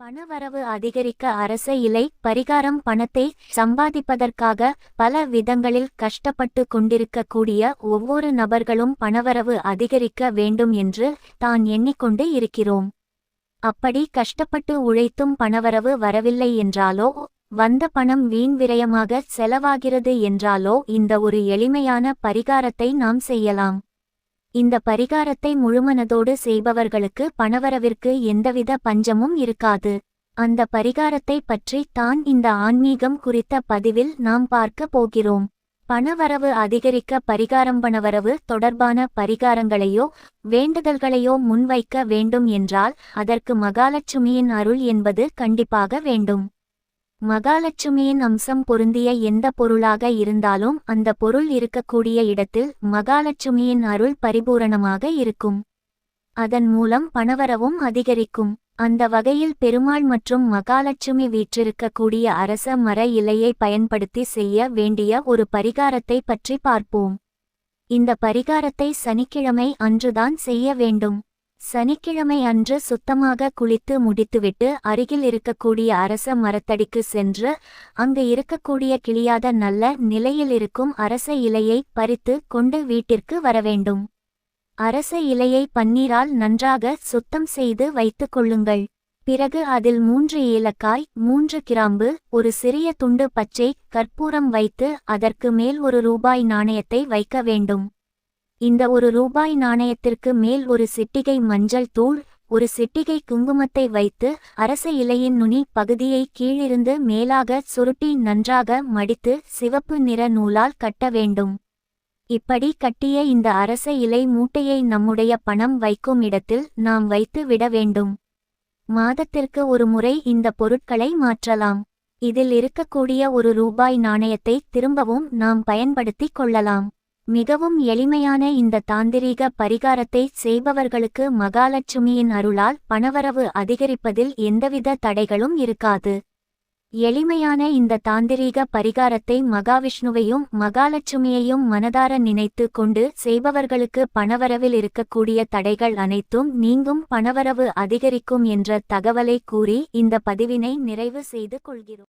பணவரவு அதிகரிக்க அரச இலை பரிகாரம் பணத்தை சம்பாதிப்பதற்காக பல விதங்களில் கஷ்டப்பட்டு கொண்டிருக்கக்கூடிய ஒவ்வொரு நபர்களும் பணவரவு அதிகரிக்க வேண்டும் என்று தான் எண்ணிக்கொண்டு இருக்கிறோம். அப்படி கஷ்டப்பட்டு உழைத்தும் பணவரவு வரவில்லை என்றாலோ வந்த பணம் வீண் விரயமாக செலவாகிறது என்றாலோ இந்த ஒரு எளிமையான பரிகாரத்தை நாம் செய்யலாம். இந்த பரிகாரத்தை முழுமனதோடு செய்பவர்களுக்கு பணவரவிற்கு எந்தவித பஞ்சமும் இருக்காது. அந்த பரிகாரத்தை பற்றி தான் இந்த ஆன்மீகம் குறித்த பதிவில் நாம் பார்க்க போகிறோம். பணவரவு அதிகரிக்க பரிகாரம் பணவரவு தொடர்பான பரிகாரங்களையோ வேண்டுதல்களையோ முன்வைக்க வேண்டும் என்றால் அதற்கு மகாலட்சுமியின் அருள் என்பது கண்டிப்பாக வேண்டும். மகாலட்சுமியின் அம்சம் பொருந்திய எந்த பொருளாக இருந்தாலும் அந்த பொருள் இருக்கக்கூடிய இடத்தில் மகாலட்சுமியின் அருள் பரிபூரணமாக இருக்கும். அதன் மூலம் பணவரவும் அதிகரிக்கும். அந்த வகையில் பெருமாள் மற்றும் மகாலட்சுமி வீற்றிருக்கக்கூடிய அரச மர இலையை பயன்படுத்தி செய்ய வேண்டிய ஒரு பரிகாரத்தை பற்றி பார்ப்போம். இந்த பரிகாரத்தை சனிக்கிழமை அன்றுதான் செய்ய வேண்டும். சனிக்கிழமை அன்று சுத்தமாக குளித்து முடித்துவிட்டு அருகில் இருக்கக்கூடிய அரச மரத்தடிக்கு சென்று அங்கு இருக்கக்கூடிய கிளியாத நல்ல நிலையில் இருக்கும் அரச இலையை பறித்து கொண்டு வீட்டிற்கு வரவேண்டும். அரச இலையை பன்னீரால் நன்றாக சுத்தம் செய்து வைத்துக் கொள்ளுங்கள். பிறகு அதில் மூன்று ஏலக்காய் மூன்று கிராம்பு ஒரு சிறிய துண்டு பச்சை கற்பூரம் வைத்து அதற்கு மேல் ஒரு ரூபாய் நாணயத்தை வைக்க வேண்டும். இந்த ஒரு ரூபாய் நாணயத்திற்கு மேல் ஒரு சிட்டிகை மஞ்சள் தூள் ஒரு சிட்டிகை குங்குமத்தை வைத்து அரச இலையின் நுனி பகுதியை கீழிருந்து மேலாக சுருட்டி நன்றாக மடித்து சிவப்பு நிற நூலால் கட்ட வேண்டும். இப்படி கட்டிய இந்த அரச இலை மூட்டையை நம்முடைய பணம் வைக்கும் இடத்தில் நாம் வைத்து விட வேண்டும். மாதத்திற்கு ஒரு முறை இந்த பொருட்களை மாற்றலாம். இதில் இருக்கக்கூடிய ஒரு ரூபாய் நாணயத்தை திரும்பவும் நாம் பயன்படுத்திக் கொள்ளலாம். மிகவும் எளிமையான இந்த தாந்திரீக பரிகாரத்தை செய்பவர்களுக்கு மகாலட்சுமியின் அருளால் பணவரவு அதிகரிப்பதில் எந்தவித தடைகளும் இருக்காது. எளிமையான இந்த தாந்திரீக பரிகாரத்தை மகாவிஷ்ணுவையும் மகாலட்சுமியையும் மனதார நினைத்து கொண்டு செய்பவர்களுக்கு பணவரவில் இருக்கக்கூடிய தடைகள் அனைத்தும் நீங்கும் பணவரவு அதிகரிக்கும் என்ற தகவலை கூறி இந்த பதிவினை நிறைவு செய்து கொள்கிறோம்.